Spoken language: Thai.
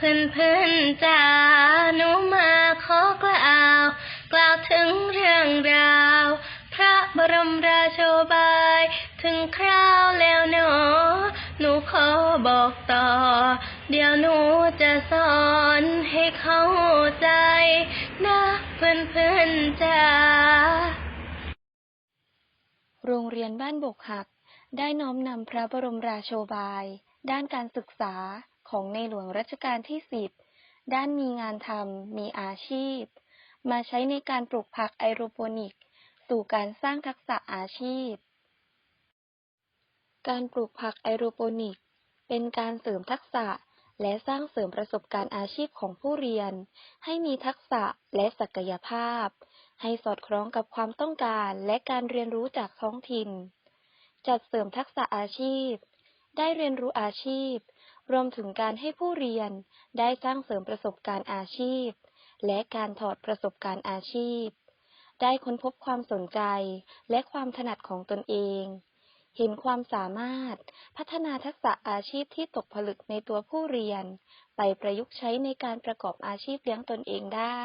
เพื่อนเพื่อนจ๋าหนูมาขอกล่าว กล่าวถึงเรื่องราว พระบรมราโชบาย ถึงคราวแล้วหนอ หนูขอบอกต่อ เดี๋ยวหนูจะสอนให้เข้าใจนะเพื่อนเพื่อนจ๋าโรงเรียนบ้านบกหัก ได้น้อมนำพระบรมราโชบาย ด้านการศึกษา ของในหลวงรัชกาลที่สิบด้านมีงานทำมีอาชีพ มาใช้ในการปลูกผักไอโรโปนิก สู่การสร้างทักษะอาชีพ การปลูกผักไอโรโปนิก เป็นการเสริมทักษะและสร้างเสริมประสบการณ์อาชีพของผู้เรียน ให้มีทักษะและศักยภาพ ให้สอดคล้องกับความต้องการและการเรียนรู้จากท้องถิ่น จัดเสริมทักษะอาชีพ ได้เรียนรู้อาชีพ รวมถึงการให้ผู้เรียนได้สร้างเสริมประสบการณ์อาชีพ และการถอดประสบการณ์อาชีพ ได้ค้นพบความสนใจและความถนัดของตนเอง เห็นความสามารถพัฒนาทักษะอาชีพที่ตกผลึกในตัวผู้เรียน ไปประยุกต์ใช้ในการประกอบอาชีพเลี้ยงตนเองได้